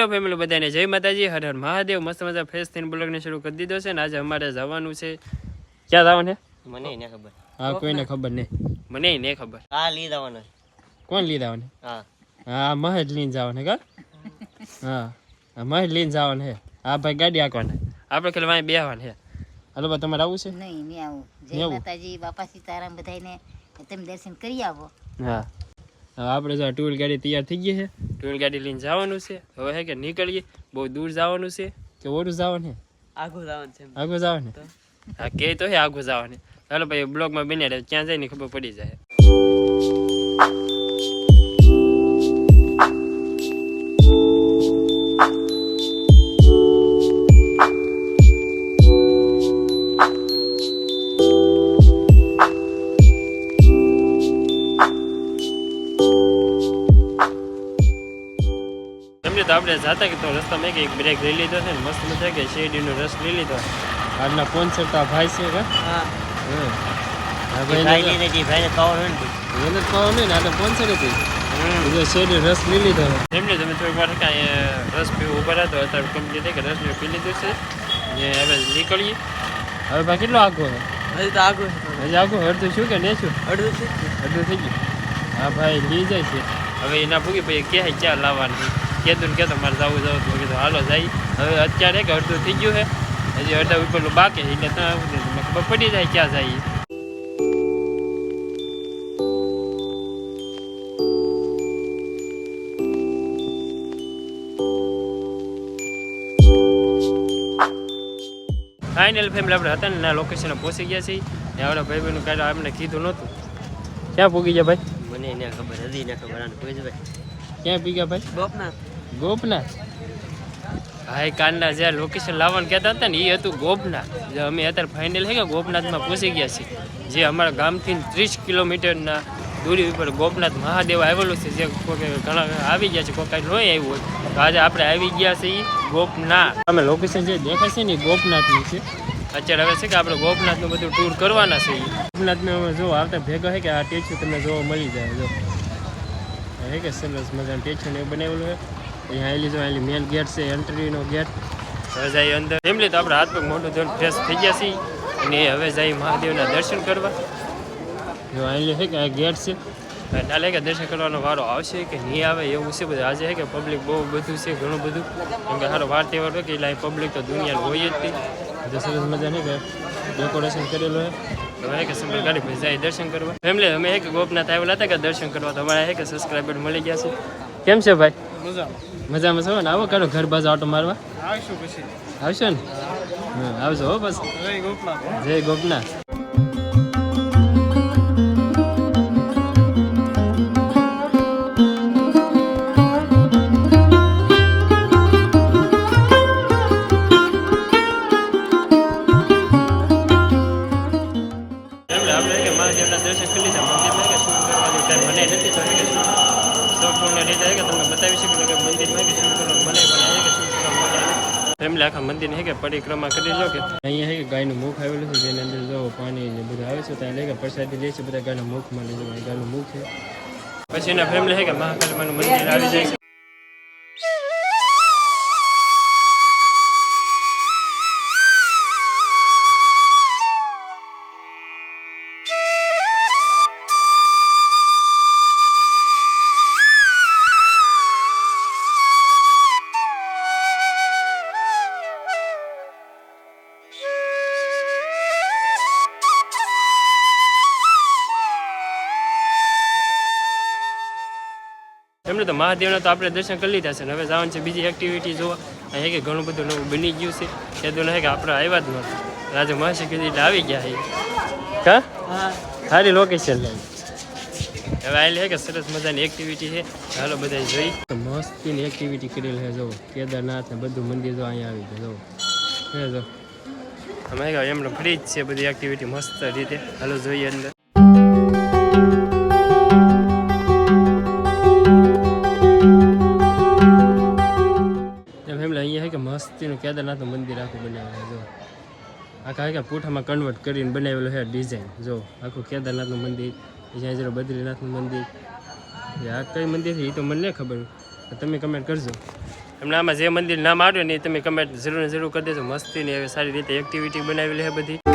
Hello family બધાને જય માતાજી હર હર મહાદેવ. મસ્ત મજા ફ્રેશ થઈને બ્લોગને શરૂ કરી દીધો છે ને આજે અમારે જવાનું છે. ક્યાં જવાનું છે? મને ને ખબર. હા કોઈને ખબર નહીં. મને નહીં ખબર. હા લઈ જવાનું કોણ લઈ જવાનું હા. હા મહેજ લઈને જવાનું કા? હા. હા મહેજ લઈને જવાનું છે. હા ભાઈ ગાડી આંકવાના આપણે ખેલ વાંહી બેહવાનું છે. હાલો બા તમારે આવું છે? નહીં નહીં આવું. જય? માતાજી બાપા સીતારામ બધાને તમે દર્શન કરી આવો. હા. હવે આપણે જો ટુ વ્હીલ ગાડી તૈયાર થઈ ગઈ છે. ટુ વ્હીલ ગાડી લઈને જવાનું છે. હવે હે કે નીકળીએ બહુ દૂર જવાનું છે. કે ઓરું જવાનું છે? આગું જવાનું છે આગળ જવાનું હા કે તો હે આગળ જવાનું. ચાલો ભાઈ બ્લોગમાં બની રહે ક્યાં જાય ને ખબર પડી જાય. આપણે જાતા કે તો રસ્તામાં એક બ્રેક લઈ લીધો છે ને મસ્ત મજા કે શેરડીનો રસ લઈ લીધો. આજના સ્પોન્સર તો આ ભાઈ છે કા? હા. હમ. આ ભાઈ ભાઈને લઈ જતી ભાઈને પાવર ને એને જ પાવા નહીં ને આ તો સ્પોન્સર હતી બીજો શેરડી રસ લઈ લીધો. એમને તમે થોડીક વાર કાંઈ રસ પીવું ઊભા રહ્યા તો અત્યારે કંપની થઈ કે રસ મેં પી લીધું છે. ને હવે નીકળીએ. હવે ભાઈ કેટલો આગો છે? હજી તો આગું હજી આગો અડધું શું કે ને શું? અડધું છે. અડધું થઈ ગયું. હા ભાઈ લઈ જાય છે. હવે એના ભૂગી ભાઈ ક્યાં ક્યાં લાવવાની? કીધું ને કહેતો મારે જવું જવું તો કીધું હાલો જાય. હવે અત્યારે કે અડધું થઈ ગયું છે. હજી અડધા ઉપરનું બાકી એટલે ત્યાં સુધી મને ખબર પડી જાય ક્યાં જાય ફાઇનલ ફેમિલી આપણે હતા ને લોકેશન પહોંચી ગયા છીએ. ને આપણા ભાઈ બહેનું કાંઈ આપણે કીધું નહોતું. ક્યાં પૂગી ગયા ભાઈ? મને એને ખબર હતી ને ખબર જ ભાઈ ક્યાં પી ગયા ભાઈ? ગોપનાથ ગોપનાથ ભાઈ કાંડા જે લોકેશન લાવવાનું કહેતા હતા ને એ હતું ગોપનાથ જે અમે અત્યારે ફાઇનલ થઈ કે ગોપનાથમાં પહોંચી ગયા છીએ. જે અમારા ગામથી ત્રીસ કિલોમીટરના દૂરી ઉપર ગોપનાથ મહાદેવ આવેલું છે. જે કોઈ ઘણા આવી ગયા છે કોઈ કાંઈ નહીં આવ્યું હોય. તો આજે આપણે આવી ગયા છીએ ગોપનાથ અમે લોકેશન જે દેખાય ને એ ગોપનાથની છે. અત્યારે હવે છે કે આપણે ગોપનાથનું બધું ટૂર કરવાના છે ગોપનાથને અમે જો આવતા ભેગા હોય કે આ ટેચ્યુ તમને જોવા મળી જાય. જો. હે કે સરસ મજાનું ટેચ્યુ ને બનાવેલું છે અહીંયા આવેલી જો મેન ગેટ છે એન્ટ્રીનો ગેટ હવે જાય અંદર. ફેમિલી તો આપણે હાથ પગ મોઢું ધોરણ ફ્રેશ થઈ ગયા છીએ. અને હવે જાય મહાદેવના દર્શન કરવા. જો આવેલી છે કે આ ગેટ છે. ના લાગે દર્શન કરવાનો વારો આવશે કે નહીં આવે એવું છે બધું. આજે છે કે પબ્લિક બહુ બધું છે, ઘણું બધું. કેમ કે સારો વાર તહેવાર હોય કે એટલે પબ્લિક તો દુનિયા હોય જ તે સરસ મજા નહીં કે ડેકોરેશન કરેલું હોય હવે કે સિમ્પલ ગાડી ભાઈ જાય દર્શન કરવા. ફેમિલી અમે એક ગોપનાથ આવેલા હતા કે દર્શન કરવા. તો અમારા એક સબસ્ક્રાઈબર મળી ગયા છે. કેમ છે ભાઈ? મજામાં. છો ને? આવો કાઢો ઘર બાજુ આટો મારવા. આવશો ને? હા. આવજો હો બસ. જય ગોપનાથ. એટલે કે તમને બતાવી શકું કે મંદિરમાં કે શું કરવાનું મને પણ આવે કે શું કરવાનું આવે. ફેમિલી આખા મંદિર હે કે પરિક્રમા કરી લો કે. અહીંયા હે કે ગાયનું મુખ આવેલું છે જેની અંદર જો પાણી ને બધું આવે છે ત્યાં લઈ કે પ્રસાદી લે છે બધા ગાયના મુખમાં લઈ જવાનું ગાયનું મુખ છે. પછી એના ફેમિલી હે કે મહાકાલમાનું મંદિર આવી જાય. તો મહાદેવના તો આપણે દર્શન કરી લીધા છે ને હવે જવાનું છે બીજી એક્ટિવિટી જોવા. અહીં કે ઘણું બધું નવું બની ગયું છે. એ તો નહીં કે આપણે આવ્યા જ નથી રાજા મહાશી કીધું એટલે આવી ગયા છે હા? સારી લોકેશન લઈ. હવે આવેલી છે કે સરસ મજાની એક્ટિવિટી છે ચાલો બધા જોઈ. મસ્તીની એક્ટિવિટી કરેલી છે જો. કેદારનાથ ને બધું મંદિર જો અહીંયા આવી ગયું જો. હે જો. અમે કે એમણે ફ્રી જ છે બધી એક્ટિવિટી મસ્ત રીતે. હાલો જોઈએ અંદર. મસ્તીનું કેદારનાથનું મંદિર આખું બનાવેલું જો. આખા આખા પૂઠામાં કન્વર્ટ કરીને બનાવેલું છે ડિઝાઇન જો. આખું કેદારનાથનું મંદિર, જ્યાં જરો બદ્રીનાથનું મંદિર. આ કઈ મંદિર છે? એ તો મને નહીં ખબર. તમે કમેન્ટ કરજો. એમને આમાં જે મંદિર નામ આવ્યું ને એ તમે કમેન્ટ જરૂર જરૂર કરી દેજો. મસ્તીની એવી સારી રીતે એક્ટિવિટી બનાવેલી છે બધી.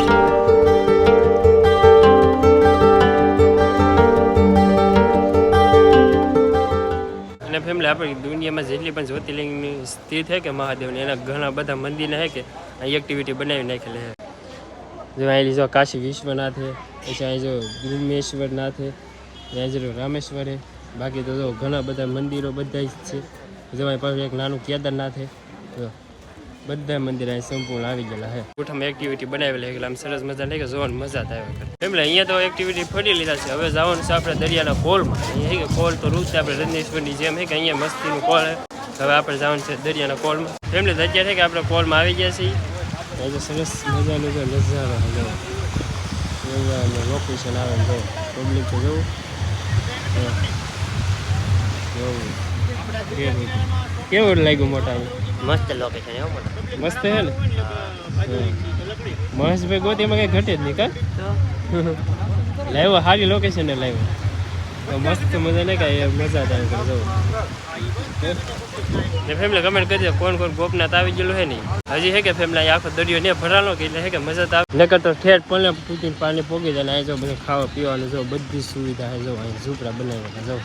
ફેમિલી આપણી દુનિયામાં જેટલી પણ જ્યોતિર્લિંગની સ્થિત છે કે મહાદેવની, એના ઘણા બધા મંદિર છે કે અહીં એક્ટિવિટી બનાવી નાખેલી છે. જો અહીં જો કાશી વિશ્વનાથ છે, પછી અહીં જો ગૃમેશ્વરનાથ છે ત્યાં જો રામેશ્વર છે, બાકી તો જો ઘણા બધા મંદિરો બધા જ છે. જો અહીં પાછું એક નાનું કેદારનાથ છે, જો બધા મંદિર અહીં સંપૂર્ણ આવી ગયેલા છે ગોઠામાં એક્ટિવિટી બનાવેલી એટલે આમ સરસ મજા નહીં કે જોવાની મજા થાય એટલે અહીંયા તો એક્ટિવિટી ફરી લીધા છે. હવે જવાનું છે આપણે દરિયાના કોલમાં અહીંયા કે કોલ તો રૂપ છે આપણે રજનીશ્વરની જેમ છે કે અહીંયા મસ્તીનું કોલ છે હવે આપણે જવાનું છે દરિયાના કોલમાં એમને અત્યારે છે કે આપણે કોલમાં આવી ગયા છીએ. આજે સરસ મજા જો નજારો છે. જો એવાનું લોકેશન આવે જો પબ્લિક તો જવું. જોવું. કેવું લાગ્યું મોટા મસ્ત લોકેશન એવું મસ્ત હે ને? મહેશભાઈ ગોતીમાં કઈ ઘટે જ નહીં કા? લાવ્યો સારી લોકેશન ને લાવ્યો. તો મસ્ત મજા નહીં કાંઈ મજા થાય તો જવું. ને ફેમિલી કમેન્ટ કરી દે કોણ કોણ ગોપનાથ આવી ગયેલું હે નહીં હજી હે કે ફેમિલી આખો દરિયો ને ભરાલો કે એટલે હે કે મજા તો આવે. નકર તો ઠેર પલે પૂતીને પાણી પોગી જાય ને અહીં જો બધું ખાવા પીવાનું જો બધી સુવિધા હે જો અહીં ઝૂપડા બનાવેલા જો.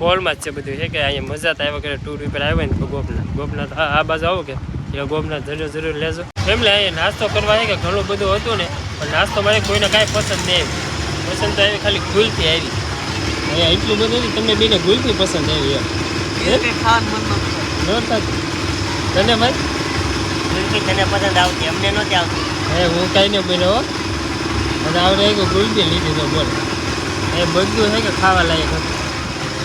હોલમાં જ છે બધું છે કે અહીંયા મજા તો આવ્યા કરે ટૂર ઉપર આવે ને તો ગોપનાથ. ગોપનાથ આ બાજુ આવો કે. એટલે ગોપનાથ જરૂર જરૂર લેજો. એમને અહીંયા નાસ્તો કરવા છે કે ઘણું બધું હતું ને પણ નાસ્તો મારે કોઈને કાંઈ પસંદ નહીં આવી પસંદ તો આવી ખાલી ભૂલથી આવી. અહીંયા એટલું બધું તમને બીને ગુલથી પસંદ આવી એમ. તને ભાઈ? તને પસંદ આવતી અમને નહોતી આવતી. હે હું કાંઈ નહીં બન્યો હો. અને આવડે કે ગુલથી લીધી તો બોલ. એ બધું છે કે ખાવા લાયક હતું.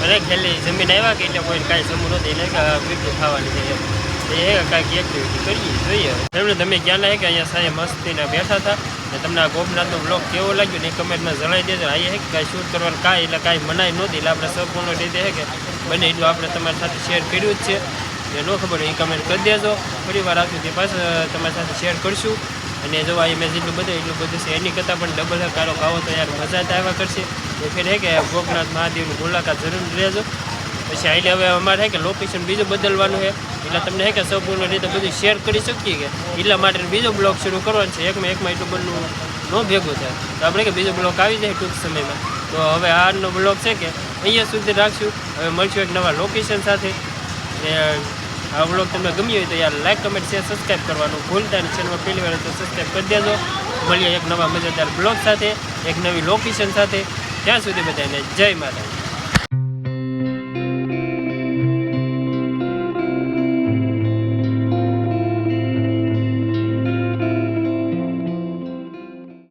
અરે ખેલી જમીન આવ્યા કે એટલે કોઈ કાંઈ સમૂહ નથી એટલે પીપી ખાવાની છે એમ. એ કાંઈક એક્ટિવિટી કરીએ, જોઈએ એમને તમે ક્યાં લાગે કે અહીંયા સાહેબ મસ્તીના બેઠા હતા ને તમને આ ગોપનાથનો બ્લોગ કેવો લાગ્યો ને એ કમેન્ટમાં જણાવી દેજો. અહીંયા કે કાંઈ શૂટ કરવાનું, કાંઈ એટલે કાંઈ મનાય નહોતી એટલે આપણે સંપૂર્ણ રીતે કે બને એટલું આપણે તમારી સાથે શેર કર્યું જ છે. એ ન ખબર એ કમેન્ટ કરી દેજો. ફરી વાર આવતી તે તમારી સાથે શેર કરશું. અને જો આ મેં જેટલું બધું, એટલું બધું છે. એની કરતાં પણ ડબલ કારો ખાવો તો યાર મજા જ આવ્યા કરશે. એ ફેર હે કે ગોપનાથ મહાદેવની મુલાકાત જરૂર લેજો. પછી આઈને હવે અમારે હે કે લોકેશન બીજું બદલવાનું છે એટલે તમને હે કે સંપૂર્ણ રીતે બધું શેર કરી શકીએ કે એટલા માટે બીજો બ્લોગ શરૂ કરવાનો છે. એકમાં એકમાં એટલું બધું ન ભેગું થાય. તો આપણે કે બીજો બ્લોગ આવી જાય ટૂંક સમયમાં. તો હવે આજનો બ્લોગ છે કે અહીંયા સુધી રાખશું. હવે મળશું એક નવા લોકેશન સાથે. આ બ્લોગ તમને ગમ્યો હોય તો યાર લાઈક કમેન્ટ શેર સબસ્ક્રાઈબ કરવાનું ભૂલતા અને ચેનલ પહેલી વાર તો સબસ્ક્રાઈબ કરી દેજો. મળીએ એક નવા મજેદાર બ્લોગ સાથે, એક નવી લોકેશન સાથે. ત્યાં સુધી બધાને જય માતા